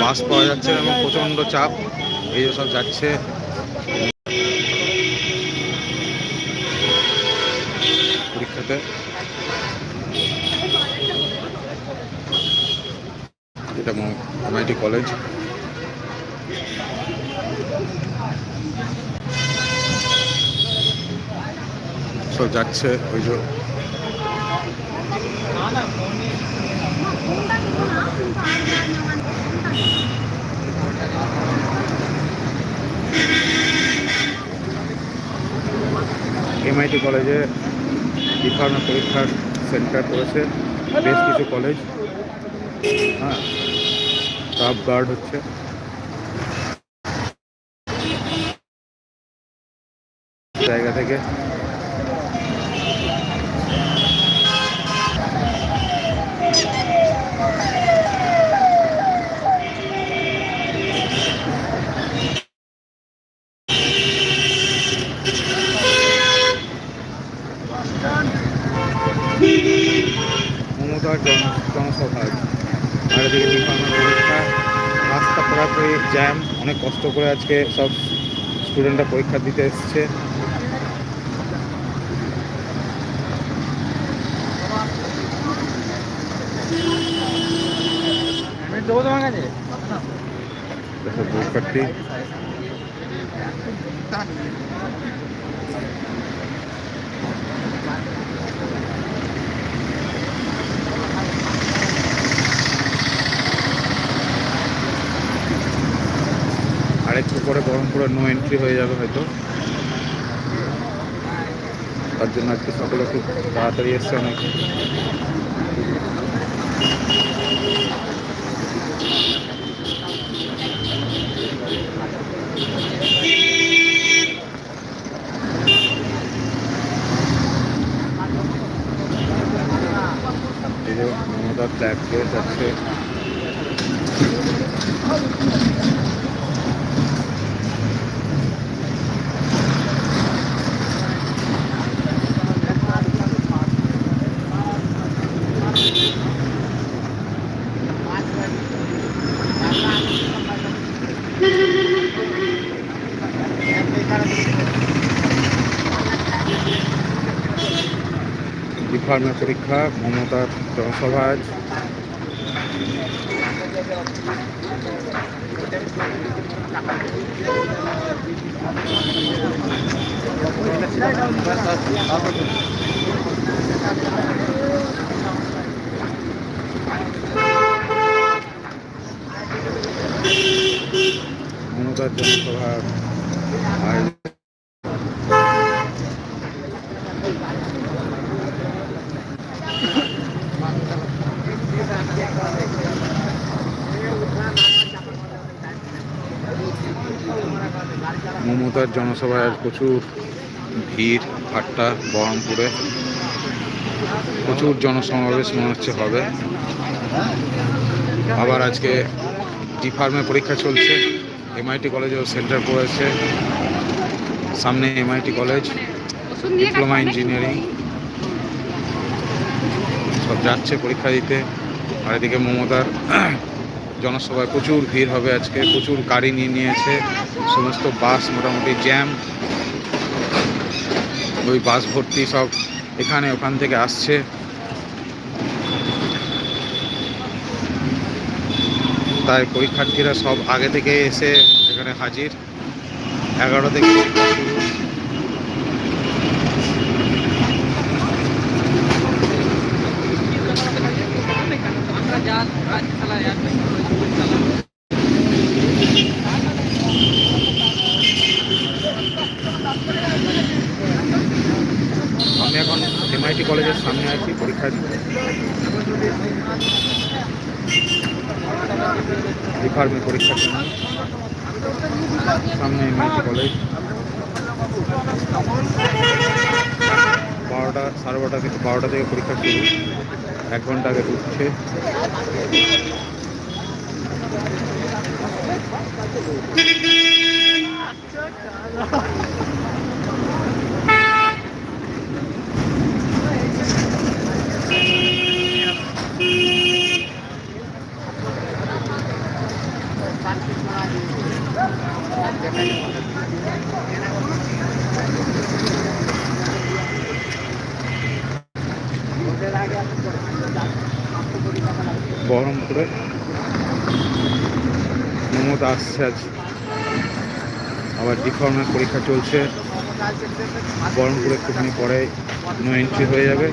বাস পাওয়া যাচ্ছে এবং প্রচণ্ড চাপ, এই সব যাচ্ছে। পরীক্ষাতে। এটা এমআইটি কলেজ সব যাচ্ছে, ওই যে এমআইটি কলেজে ডিফার্মা পরীক্ষার সেন্টার করেছে বেশ কিছু কলেজ হ্যাঁ টাফ গার্ড হচ্ছে। জায়গা থেকে মমতার জন জনসভা আছে। আর এদিকে ডিফার্মের পরীক্ষা রাস্তা পুরাপুরি জ্যাম অনেক কষ্ট করে আজকে সব স্টুডেন্টরা পরীক্ষা দিতে এসছে। দেখো পরীক্ষার্থী আর একটু পরে বহরমপুরে নো এন্ট্রি হয়ে যাবে হয়তো। তার জন্য আজকে সকলে খুব তাড়াতাড়ি এসছে অনেক। মমতার কেস ডিফার্মের পরীক্ষা মমতার জনসভা আজ মমতার জনসভা মমতার জনসভায় আজ প্রচুর ভিড়, ভাট্টা, বহরমপুরে। প্রচুর জনসমাবেশ মনে হচ্ছে হবে। আবার আজকে ডি ফার্মে পরীক্ষা চলছে। এমআইটি কলেজেও সেন্টার পড়েছে। সামনে এমআইটি কলেজ, ডিপ্লোমা ইঞ্জিনিয়ারিং। সব যাচ্ছে পরীক্ষা দিতে। আর এদিকে মমতার জনসভায় প্রচুর ভিড় হবে আজকে, প্রচুর গাড়ি নিয়ে নিয়েছে, সমস্ত বাস মোটামুটি জ্যাম ওই বাস ভর্তি সব এখানে ওখান থেকে আসছে। তাই পরীক্ষার্থীরা সব আগে থেকে এসে এখানে হাজির। এগারো থেকে শুরু আমি এখন এমআইটি কলেজের সামনে আছি পরীক্ষা ডিফার্মে পরীক্ষার জন্য সামনে এমআইটি কলেজ বারোটা, সাড়ে বারোটা থেকে বারোটা থেকে পরীক্ষা শুরু। এক ঘণ্টা আগে ঢুকছে বহরমপুরে মমতা আসছে আজ আবার ডিফর্মের পরীক্ষা চলছে। বহরমপুরে একটুখানি পরে নো এন্ট্রি হয়ে যাবে।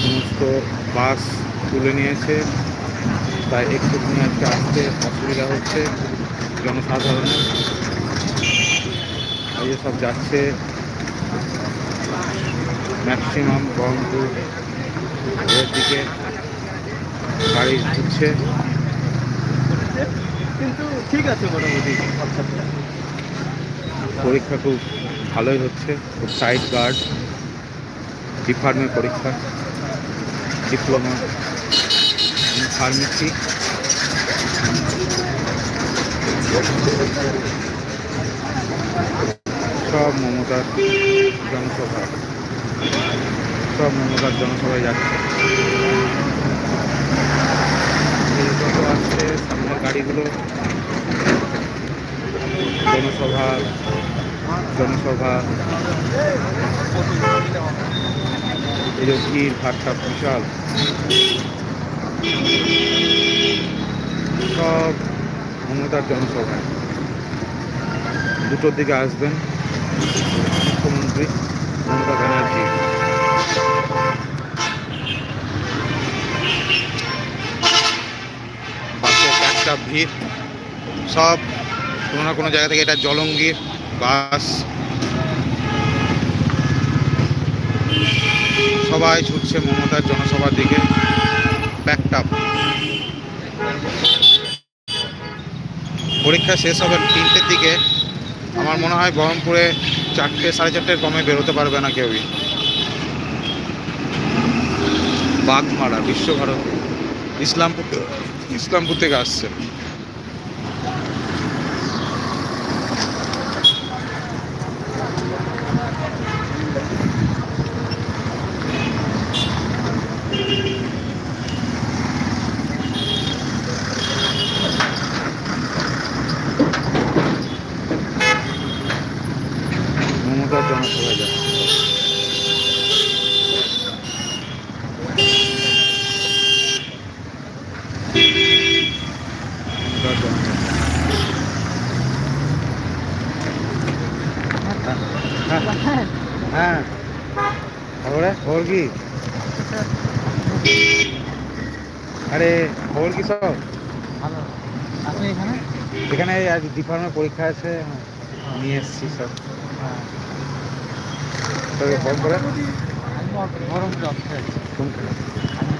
সমস্ত বাস তুলে নিয়েছে। তাই একটুখানি আজকে আসতে অসুবিধা হচ্ছে জনসাধারণের। এই সব যাচ্ছে। ম্যাক্সিমাম বহরমপুর দিকে গাড়ি ঢুকছে। কিন্তু ঠিক আছে মোটামুটি পরীক্ষা খুব ভালোই হচ্ছে, খুব টাইট গার্ড ডিপার্টমেন্ট পরীক্ষা ডিপ্লোমা ফার্মেসি সব মমতার জনসভা। সব মমতার জনসভায় যাচ্ছে এই যত আসছে গাড়িগুলো জনসভা জনসভা যে ভিড় ভাটটা বিশাল। সব মমতার জনসভায় দুটোর দিকে আসবেন। মুখ্যমন্ত্রী মমতা ব্যানার্জি। ভিড়। সব কোনো না কোনো জায়গা থেকে এটা জলঙ্গির বাস। সবাই ছুটছে মমতার জনসভার দিকে। ব্যাকটাপ পরীক্ষা শেষ হবে তিনটের দিকে। আমার মনে হয় বহরমপুরে চারটে, সাড়ে চারটের কমে বেরোতে পারবে না কেউই। বাগমারা, বিশ্বভারতী। ইসলামপুর ইসলামপুর থেকে আসছে। হ্যাঁ হ্যাঁ। খবরে খবর কি? আরে খবর কি সব? ভালো। আপনি এখানে? এখানে আজ পরীক্ষা আছে। নিয়ে এসছি সব তবে ফোন করে আমি বহরমপুর অফিসে আছি ফোন আমি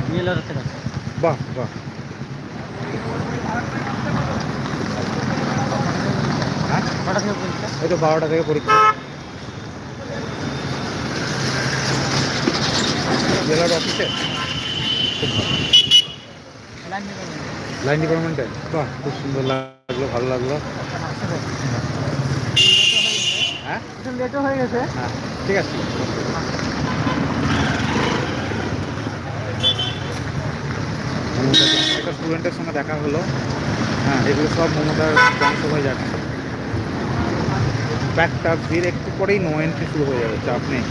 বিএলআর থেকে আছি বাহ বাহ। হ্যাঁ? এই তো বারোটা থেকে পরীক্ষা। জেলার অফিসে লাইন ডিপার্টমেন্টে বাহ খুব সুন্দর লাগল ভালো লাগল। হ্যাঁ লেটও হয়ে গেছে। হ্যাঁ ঠিক আছে। একটা স্টুডেন্টের সঙ্গে দেখা হলো। হ্যাঁ এগুলো সব মমতার জনসভায় যাচ্ছে। ব্যাগটা ভিড় একটু পরেই নো এন্ট্রি শুরু হয়ে যাবে, চাপ নেই।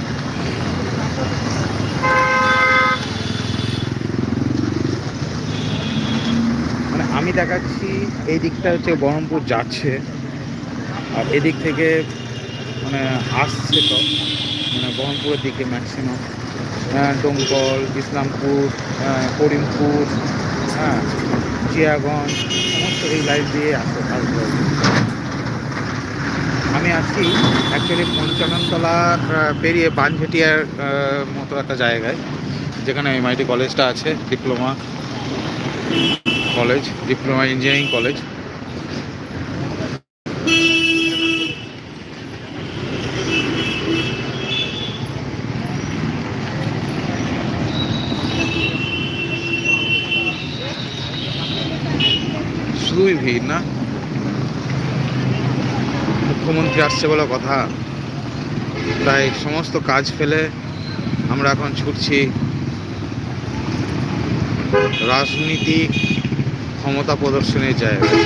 মানে আমি দেখাচ্ছি, এই দিকটা হচ্ছে বহরমপুর যাচ্ছে। আর এদিক থেকে মানে আসছে তো মানে বহরমপুরের দিকে ম্যাক্সিমাম ডোমকল, ইসলামপুর করিমপুর হ্যাঁ জিয়াগঞ্জ সমস্ত এই লাইন দিয়ে আসে আমি আছি অ্যাকচুয়ালি পঞ্চাননতলা পেরিয়ে বানঝেটিয়ার মতো একটা জায়গায়, যেখানে এমআইটি কলেজটা আছে diploma college diploma engineering college শুধুই ভিড়, না? মুখ্যমন্ত্রী আসছে বলে কথা। তাই সমস্ত কাজ ফেলে আমরা এখন ছুটছি রাজনীতি ক্ষমতা প্রদর্শনের জায়গায়।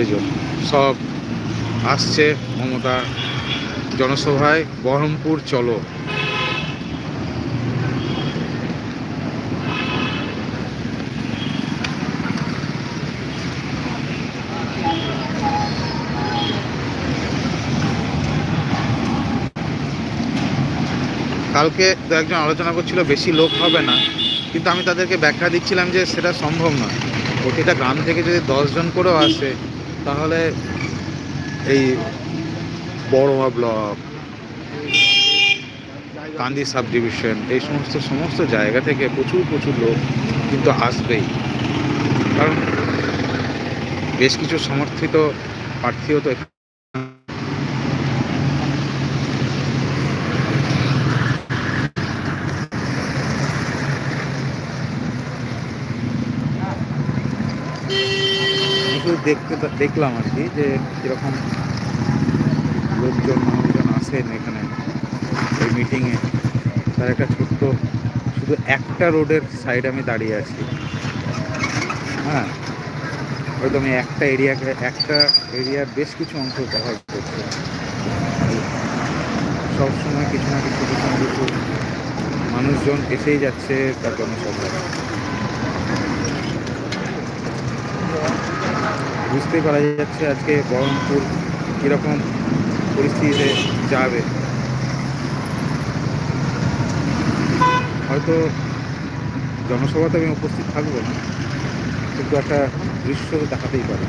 আয়োজন সব আসছে মমতা জনসভায়, বহরমপুর চলো। কালকে তো একজন আলোচনা করছিল, বেশি লোক হবে না। কিন্তু আমি তাদেরকে ব্যাখ্যা দিচ্ছিলাম যে সেটা সম্ভব নয়। প্রতিটা গ্রাম থেকে যদি দশজন করেও আসে তাহলে এই বড়মা ব্লক, কান্দি সাব ডিভিশন, এই সমস্ত সমস্ত জায়গা থেকে প্রচুর প্রচুর লোক কিন্তু আসবেই। কারণ বেশ কিছু সমর্থিত প্রার্থীও তো দেখতে দেখলাম আর কি যে কীরকম লোকজন, মানুষজন আসেন এখানে এই মিটিংয়ে তার একটা ছোট্ট, শুধু একটা রোডের সাইডে আমি দাঁড়িয়ে আছি। হ্যাঁ হয়তো আমি একটা এরিয়াকে একটা এরিয়ার বেশ কিছু অংশ কভার করছি। সবসময় কিছু না কিছু কিছু না কিছু মানুষজন এসেই যাচ্ছে তার জন্য জনসভায় বুঝতেই পারা যাচ্ছে আজকে বহরমপুর কীরকম পরিস্থিতিতে যাবে। হয়তো জনসভাতে আমি উপস্থিত থাকব না কিন্তু একটা দৃশ্য দেখাতেই পারে।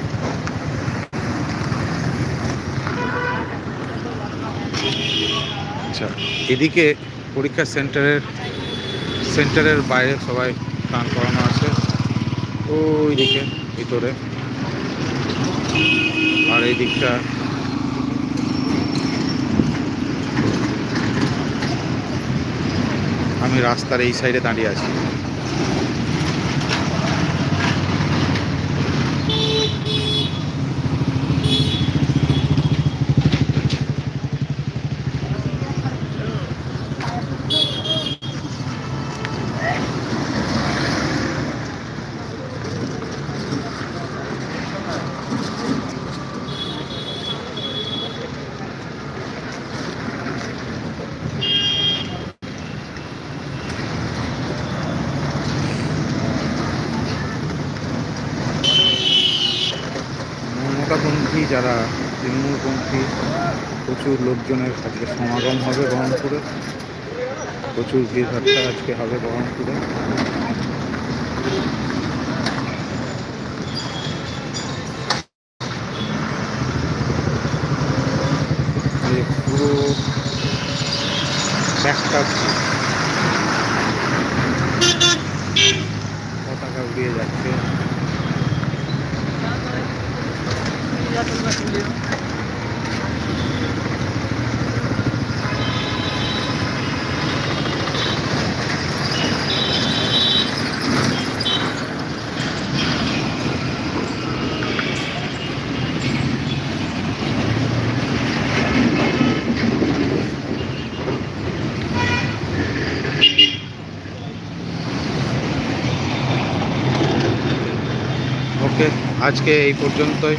আচ্ছা এদিকে পরীক্ষা সেন্টারের সেন্টারের বাইরে সবাই স্নান করানো আছে। ওই দিকে ভিতরে। আর এই দিকটা। আমি রাস্তার এই সাইডে দাঁড়িয়ে আছি। যারা তৃণমূলপন্থী, প্রচুর লোকজনের আজকে সমাগম হবে বহরমপুরে প্রচুর ভিড়ভাট্টা আজকে হবে বহরমপুরে পুরো ব্যাগটা আজকে এই পর্যন্তই।